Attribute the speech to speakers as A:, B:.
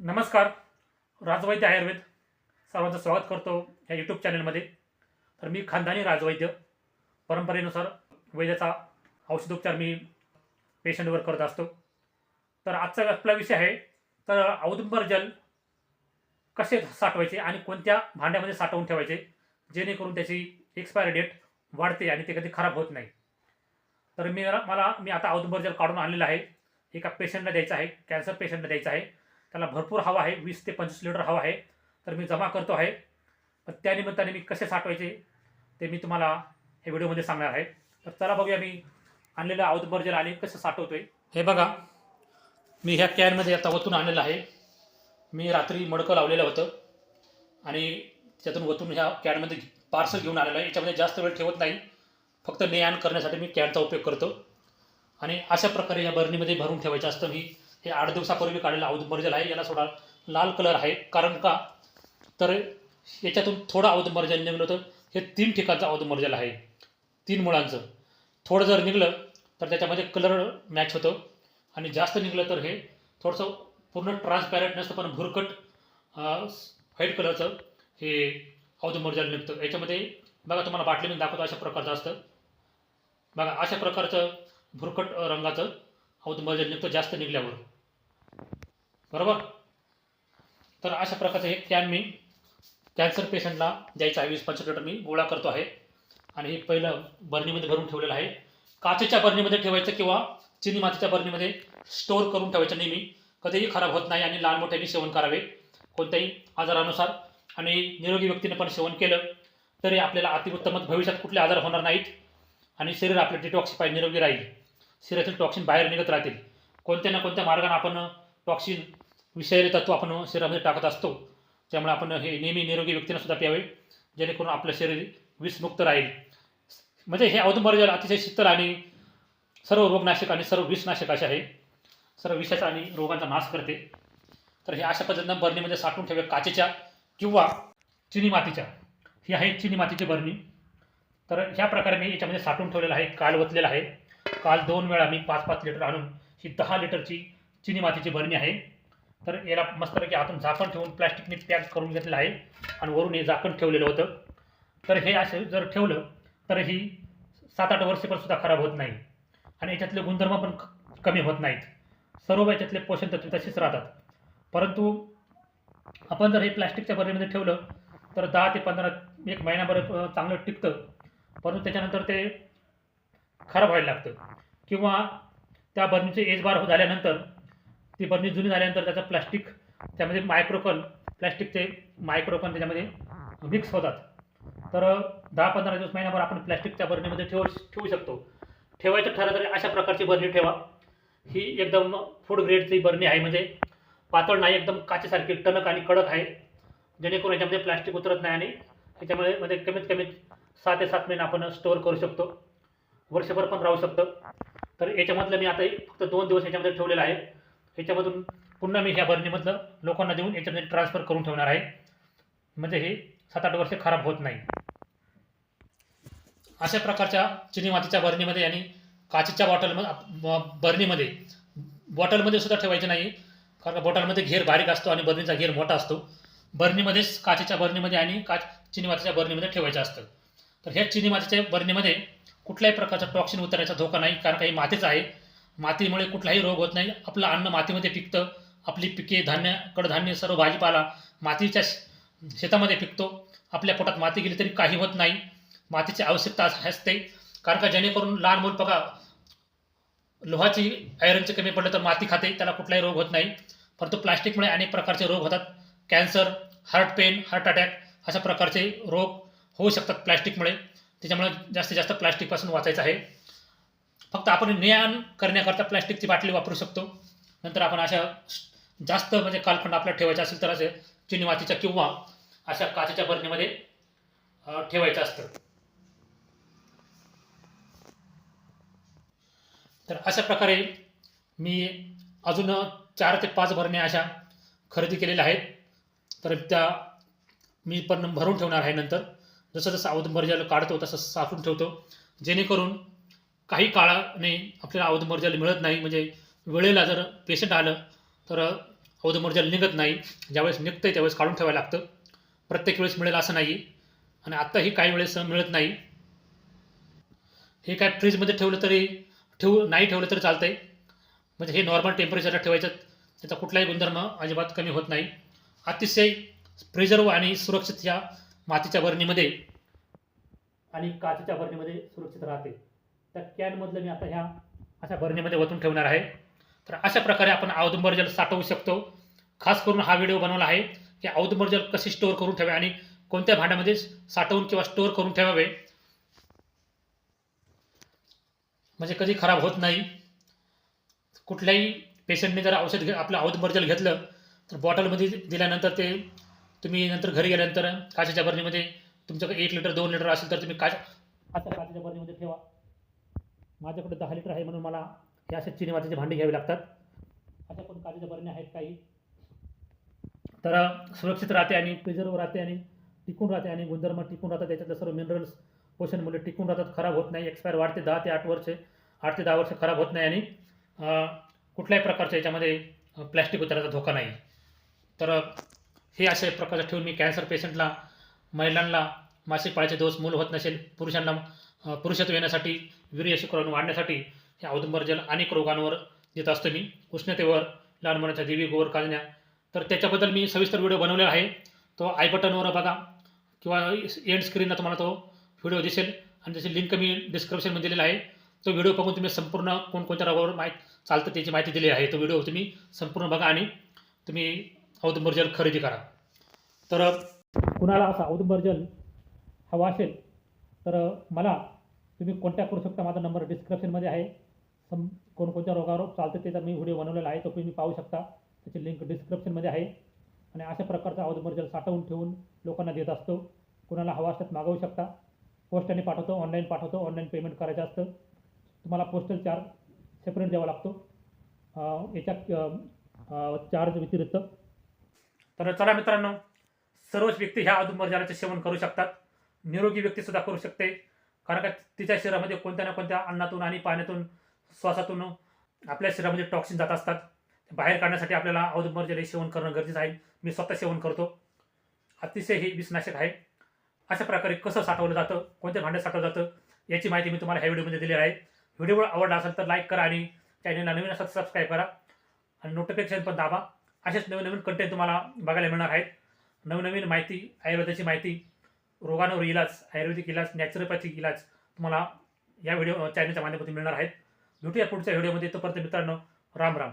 A: नमस्कार. राजवैद्य आयुर्वेद. सर्वांचं स्वागत करतो या यूट्यूब चॅनलमध्ये तर मी खानदानी राजवैद्य परंपरेनुसार वैद्याचा औषधोपचार मी पेशंटवर करत असतो. तर आजचा आपला विषय आहे तर औदुंबर जल कसे साठवायचे आणि कोणत्या भांड्यामध्ये साठवून ठेवायचे जेणेकरून त्याची एक्सपायरी डेट वाढते आणि ते कधी खराब होत नाही. तर मी मला मी आता औदुंबर जल काढून आणलेलं आहे. एका पेशंटला द्यायचं आहे कॅन्सर पेशंटला द्यायचं आहे. त्याला भरपूर हवा आहे वीस ते पंचवीस लिटर हवा आहे. तर मी जमा करतो आहे. पण त्यानिमित्ताने मी कसे साठवायचे ते मी तुम्हाला हे व्हिडिओमध्ये सांगणार आहे. तर चला बघूया मी आणलेलं औदबर जल आणि कसं आहे हे बघा मी ह्या कॅनमध्ये आता वतून आणलेलं आहे. मी रात्री मडकं लावलेलं होतं. आणि त्यातून वतून ह्या कॅनमध्ये पार्सल घेऊन आलेलं आहे. याच्यामध्ये जास्त वेळ ठेवत नाही. फक्त ने आण करण्यासाठी मी कॅनचा उपयोग करतो. आणि अशा प्रकारे या बरणीमध्ये भरून ठेवायचं असतं मी. हे आठ दिवसापूर्वी काढलेलं औदुंबरजल आहे याला थोडा लाल कलर आहे. कारण का? तर याच्यातून थोडं औदुंबरजल निघलं होतं. हे तीन ठिकाणचं औदुंबरजल आहे. तीन मुळांचं. थोडं जर निघलं तर त्याच्यामध्ये कलर मॅच होतं. आणि जास्त निघलं तर हे थोडंसं पूर्ण ट्रान्सपॅरंट नसतं पण भुरकट व्हाईट कलरचं हे औदुंबरजल निघतं. याच्यामध्ये बघा तुम्हाला बाटली मी दाखवतो अशा प्रकारचं असतं. बघा अशा प्रकारचं भुरकट रंगाचं रंगाचं मर्जल निघतं जास्त निघल्यावर. बरोबर? तर अशा प्रकारचं हे कॅन मी कॅन्सर पेशंटला द्यायचं आहे. वीस पंचवीस लिटर मी गोळा करतो आहे. आणि हे पहिलं बरणीमध्ये भरून ठेवलेलं आहे. काचेच्या बरणीमध्ये ठेवायचं किंवा चिनी मातीच्या बरणीमध्ये स्टोअर करून ठेवायचं नेहमी. कधीही खराब होत नाही आणि लहान मोठ्यांनी सेवन करावे. कोणत्याही आजारानुसार. आणि निरोगी व्यक्तीने पण सेवन केलं तरी आपल्याला अतिउत्तमच भविष्यात कुठले आजार होणार नाहीत. आणि शरीर आपले डिटॉक्सिफाय निरोगी राहील. शरीरातील टॉक्सिन बाहेर निघत राहतील. कोणत्या ना कोणत्या मार्गाने आपण टॉक्सिन विषारी तत्व आपण शरीरामध्ये टाकत असतो त्यामुळे आपण हे नेहमी निरोगी व्यक्तींना सुद्धा प्यावे जेणेकरून आपलं शरीर विषमुक्त राहील. म्हणजे हे औदुंबर जल अतिशय शीतल आणि सर्व रोगनाशक आणि सर्व विषनाशक असे आहे. सर्व विषाचा आणि रोगांचा नाश करते. तर हे अशा पद्धतीनं बरणीमध्ये साठवून ठेवे काचेच्या किंवा चिनी मातीच्या. ही आहे चिनी मातीची बरणी तर ह्या प्रकारे मी याच्यामध्ये साठवून ठेवलेलं आहे काल वतलेलं आहे. काल दोन वेळा मी पाच पाच लिटर आणून ही दहा लिटरची चिनी मातीची बरणी आहे. तर याला मस्तपैकी आतून झाकण ठेवून प्लॅस्टिकने पॅक करून घेतलेलं आहे आणि वरून हे झाकण ठेवलेलं होतं. तर हे असं जर ठेवलं तर ही सात आठ वर्षे पण सुद्धा खराब होत नाही. आणि याच्यातले गुणधर्म पण क- कमी होत नाहीत. सर्व याच्यातले पोषण तत्व तसेच राहतात. परंतु आपण जर हे प्लॅस्टिकच्या बरणीमध्ये ठेवलं तर दहा ते पंधरा एक महिनाभर चांगलं टिकतं. परंतु त्याच्यानंतर ते खराब व्हायला लागतं. किंवा त्या बरणीचे एज बार झाल्यानंतर ती बरणी जुनी झाल्यानंतर त्याचं प्लॅस्टिक त्यामध्ये मायक्रोकन प्लॅस्टिकचे मायक्रोकन त्याच्यामध्ये मिक्स होतात. तर दहा पंधरा दिवस महिन्याभर आपण प्लॅस्टिकच्या बरणीमध्ये ठेवू ठेवू शकतो. ठेवायचं ठरलं तरी अशा प्रकारची बरणी ठेवा. ही एकदम फूड ग्रेडची बरणी आहे म्हणजे पातळ नाही एकदम काचेसारखी टणक आणि कडक आहे. जेणेकरून याच्यामध्ये प्लॅस्टिक उतरत नाही आणि याच्यामध्ये मध्ये कमीत कमी सहा ते सात महिने आपण स्टोअर करू शकतो. वर्षभर पण राहू शकतं. तर याच्यामधलं मी आता फक्त दोन दिवस याच्यामध्ये ठेवलेलं आहे. ह्याच्यामधून पुन्हा मी ह्या बरणीमधलं लोकांना देऊन याच्यामध्ये ट्रान्सफर करून ठेवणार आहे. म्हणजे हे सात आठ वर्षे खराब होत नाही. अशा प्रकारच्या चिनी मातीच्या बरणीमध्ये आणि काचेच्या बॉटलमध्ये बरणीमध्ये बॉटलमध्ये सुद्धा ठेवायचे नाही. कारण का बॉटलमध्ये घेर बारीक असतो आणि बरणीचा घेर मोठा असतो. बरणीमध्येच काचेच्या बरणीमध्ये आणि काच चिनी मातीच्या बरणीमध्ये ठेवायचं असतं. तर ह्या चिनी मातीच्या बरणीमध्ये कुठल्याही प्रकारचा टॉक्सिन उतरण्याचा धोका नाही. कारण काही मातीच आहे. मातीमुळे कुठलाही रोग होत नाही. आपलं अन्न मातीमध्ये पिकतं. आपली पिके धान्य कडधान्य सर्व भाजीपाला मातीच्या शेतामध्ये पिकतो. आपल्या पोटात माती गेली तरी काही होत नाही. मातीची आवश्यकता असते. कारण का जेणेकरून लहान मूल बघा लोहाची आयरनचे कमी पडलं तर माती खाते. त्याला कुठलाही रोग होत नाही. परंतु प्लास्टिकमुळे अनेक प्रकारचे रोग होतात. Cancer heart pain heart attack अशा प्रकारचे रोग होऊ शकतात प्लास्टिकमुळे. त्याच्यामुळे जास्तीत जास्त प्लास्टिकपासून वाचायचं आहे. फक्त आपण ने आण करण्याकरता प्लॅस्टिकची बाटली वापरू शकतो. नंतर आपण अशा जास्त म्हणजे कालखंड आपल्याला ठेवायचा असेल तर असे चिनी मातीच्या किंवा अशा काचेच्या बरणीमध्ये ठेवायचं असतं. तर अशा प्रकारे मी अजून चार ते पाच भरण्या अशा खरेदी केलेल्या आहेत. तर त्या मी पण भरून ठेवणार आहे नंतर. जसं जसं औदंबर ज्याला काढतो तसं साफून ठेवतो. जेणेकरून काही काळाने आपल्याला औदंबर मिळत नाही. म्हणजे वेळेला जर पेशंट आलं तर औदुंबर निघत नाही. ज्यावेळेस निघतं आहे त्यावेळेस काढून ठेवायला लागतं. प्रत्येक वेळेस मिळेल असं नाही आणि आत्ताही काही वेळेस मिळत नाही. हे काय फ्रीजमध्ये ठेवलं तरी ठेवू नाही ठेवलं तरी चालतं आहे म्हणजे हे नॉर्मल टेम्परेचरला ठेवायचं त्याचा कुठलाही गुणधर्म अजिबात कमी होत नाही. अतिशय प्रिझर्व आणि सुरक्षित या मातीच्या बरणीमध्ये आणि काचेच्या बरणीमध्ये सुरक्षित राहते. त्या कॅनमधलं मी आता ह्या अशा बरणीमध्ये वतून ठेवणार आहे. तर अशा प्रकारे आपण औदुंबर जल साठवू शकतो. खास करून हा व्हिडिओ बनवला आहे की औदुंबर जल कसे स्टोअर करून ठेवावे आणि कोणत्या भांड्यामध्ये साठवून किंवा स्टोअर करून ठेवावे. म्हणजे कधी खराब होत नाही. कुठल्याही पेशंटने जर औषध घे आपलं औदुंबर जल घेतलं तर बॉटलमध्ये दिल्यानंतर ते तुम्ही नंतर घरी गेल्यानंतर काचेच्या बरणीमध्ये तुमच्याकडे एक लिटर दोन लिटर असेल तर तुम्ही काच आता काचेच्या बरणीमध्ये ठेवा. माझ्याकडे दहा लिटर आहे म्हणून मला हे असे चिनी मातीचे भांडी घ्यावे लागतात. अशा पण काचेच्या बरण्या आहेत काही. तर सुरक्षित राहते आणि प्रिझर्व राहते आणि टिकून राहते आणि गुणधर्म टिकून राहतात. त्याच्यातले सर्व मिनरल्स पोषणमूल्य टिकून राहतात खराब होत नाही. एक्सपायर वाढते दहा ते आठ वर्षे आठ ते दहा वर्ष खराब होत नाही आणि कुठल्याही प्रकारच्या याच्यामध्ये प्लॅस्टिक उतरायचा धोका नाही. तर हे असे प्रकारचं ठेवून मी कॅन्सर पेशंटला महिलांना मासिक पाळीचे दोष मूल होत नसेल पुरुषांना पुरुषत्व येण्यासाठी वीर्य शुक्राणू वाढण्यासाठी हे औदुंबर जल अनेक रोगांवर देत असतो. मी उष्णतेवर लहान मुलांच्या देवी गोवर काजण्या. तर त्याच्याबद्दल मी सविस्तर व्हिडिओ बनवलेला आहे. तो आय बटनवर बघा. किंवा एंड स्क्रीनला तुम्हाला तो व्हिडिओ दिसेल. आणि त्याची लिंक मी डिस्क्रिप्शनमध्ये दिलेला आहे. तो व्हिडिओ बघून तुम्ही संपूर्ण कोणकोणत्या रोगावर माहीत चालतं त्याची माहिती दिली आहे. तो व्हिडिओ तुम्ही संपूर्ण बघा आणि तुम्ही औदुंबर जल खरेदी करा. तर कुणाला असा औदुंबर जल हवा असेल तर मला तुम्ही कॉन्टॅक्ट करू शकता. माझा नंबर डिस्क्रिप्शनमध्ये आहे. सम कोणकोणत्या रोगावर चालतं त्याचा मी व्हिडिओ बनवलेला आहे. तो तुम्ही पाहू शकता. त्याची लिंक डिस्क्रिप्शनमध्ये आहे. आणि अशा प्रकारचा औदुंबर साठवून ठेवून लोकांना देत असतो. कुणाला हवा असतात मागवू शकता. पोस्टाने पाठवतो ऑनलाईन पाठवतो ऑनलाईन पेमेंट करायचं असतं. तुम्हाला पोस्टल चार्ज सेपरेट द्यावा लागतो. याच्या चार्ज व्यतिरिक्त. तर चला मित्रांनो सर्वच व्यक्ती ह्या औदुंबर सेवन करू शकतात. निरोगी व्यक्तीसुद्धा करू शकते. कारण का तिच्या शरीरामध्ये कोणत्या ना कोणत्या अन्नातून आणि पाण्यातून श्वासातून आपल्या शरीरामध्ये टॉक्सिन जात असतात. बाहेर काढण्यासाठी आपल्याला औदुंबर जल सेवन करणं गरजेचं आहे. मी स्वतः सेवन करतो. अतिशय हे विषनाशक आहे. अशा प्रकारे कसं साठवलं जातं कोणत्या भांड्यात साठवलं जातं याची माहिती मी तुम्हाला ह्या व्हिडिओमध्ये दिली आहे. व्हिडिओ आवडला असेल तर लाईक करा आणि चॅनलला नवीन असेल तर सबस्क्राईब करा. आणि नोटिफिकेशन पण दाबा. असेच नवीन नवीन कंटेंट तुम्हाला बघायला मिळणार आहेत. नवनवीन माहिती आयुर्वेदाची माहिती रोगांवर इलाज आयुर्वेदिक इलाज नॅचरोपॅथिक इलाज तुम्हाला या व्हिडिओ चॅनलच्या माध्यमातून मिळणार आहेत. भेटूया पुढच्या व्हिडिओमध्ये तोपर्यंत मित्रांनो राम राम.